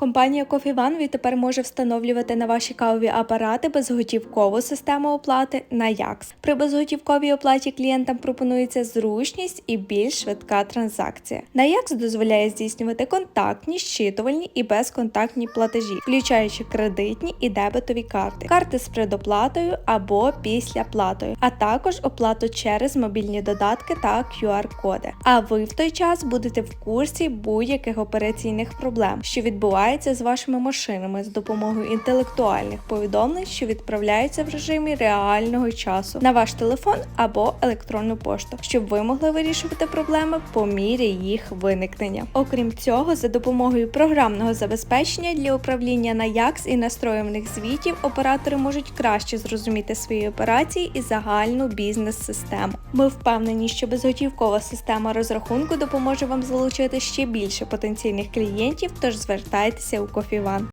Компанія Coffee One відтепер може встановлювати на ваші кавові апарати безготівкову систему оплати на Якс. При безготівковій оплаті клієнтам пропонується зручність і більш швидка транзакція. На Якс дозволяє здійснювати контактні, щитувальні і безконтактні платежі, включаючи кредитні і дебетові карти, карти з предоплатою або післяплатою, а також оплату через мобільні додатки та QR-коди. А ви в той час будете в курсі будь-яких операційних проблем, що відбуваються з вашими машинами з допомогою інтелектуальних повідомлень, що відправляються в режимі реального часу на ваш телефон або електронну пошту, щоб ви могли вирішувати проблеми по мірі їх виникнення. Окрім цього, за допомогою програмного забезпечення для управління на Якс і настроюваних звітів оператори можуть краще зрозуміти свої операції і загальну бізнес-систему. Ми впевнені, що безготівкова система розрахунку допоможе вам залучити ще більше потенційних клієнтів, тож звертайтеся у Кофіван.